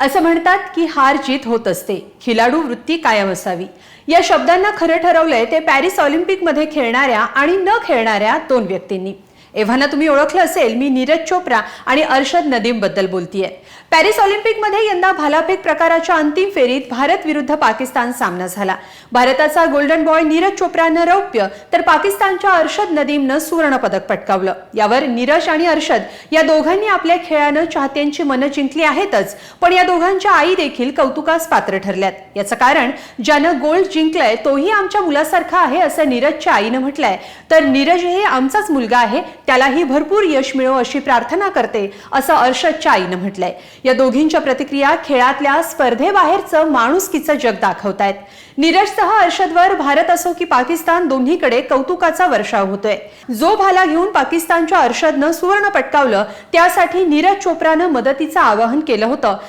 असं म्हणतात की हार जीत होत असते. खिलाडू वृत्ती कायम असावी. या शब्दांना खरं ठरवलंय ते पॅरिस ऑलिम्पिकमध्ये खेळणाऱ्या आणि न खेळणाऱ्या दोन व्यक्तींनी. एव्हाना तुम्ही ओळखलं असेल मी नीरज चोप्रा आणि अर्शद नदीमबद्दल बोलतीये. पॅरिस ऑलिम्पिकमध्ये यंदा भालाफेक प्रकाराच्या अंतिम फेरीत भारत विरुद्ध पाकिस्तान सामना झाला. भारताचा गोल्डन बॉय नीरज चोप्रानं रौप्य तर पाकिस्तानच्या अर्शद नदीमनं सुवर्ण पदक पटकावलं. यावर नीरज आणि अर्शद या दोघांनी आपल्या खेळानं चाहत्यांची मनं जिंकली आहेतच पण या दोघांच्या आई देखील कौतुकास पात्र ठरल्यात. याचं कारण ज्यानं गोल्ड जिंकलंय तोही आमच्या मुलासारखा आहे असं नीरजच्या आईनं म्हटलंय. तर नीरज हे आमचाच मुलगा आहे त्यालाही भरपूर यश मिळो अशी प्रार्थना करते असं अर्षदच्या आईनं म्हटलंय. या दोघींच्या प्रतिक्रिया खेळातल्या स्पर्धेबाहेरचं माणुसकीचं जग दाखवतायत. नीरजसह अर्षदवर भारत असो की पाकिस्तान दोन्हीकडे कौतुकाचा वर्षाव होतोय. जो भाला घेऊन पाकिस्तानच्या अर्षदनं सुवर्ण पटकावलं त्यासाठी नीरज चोप्रानं मदतीचं आवाहन केलं होतं.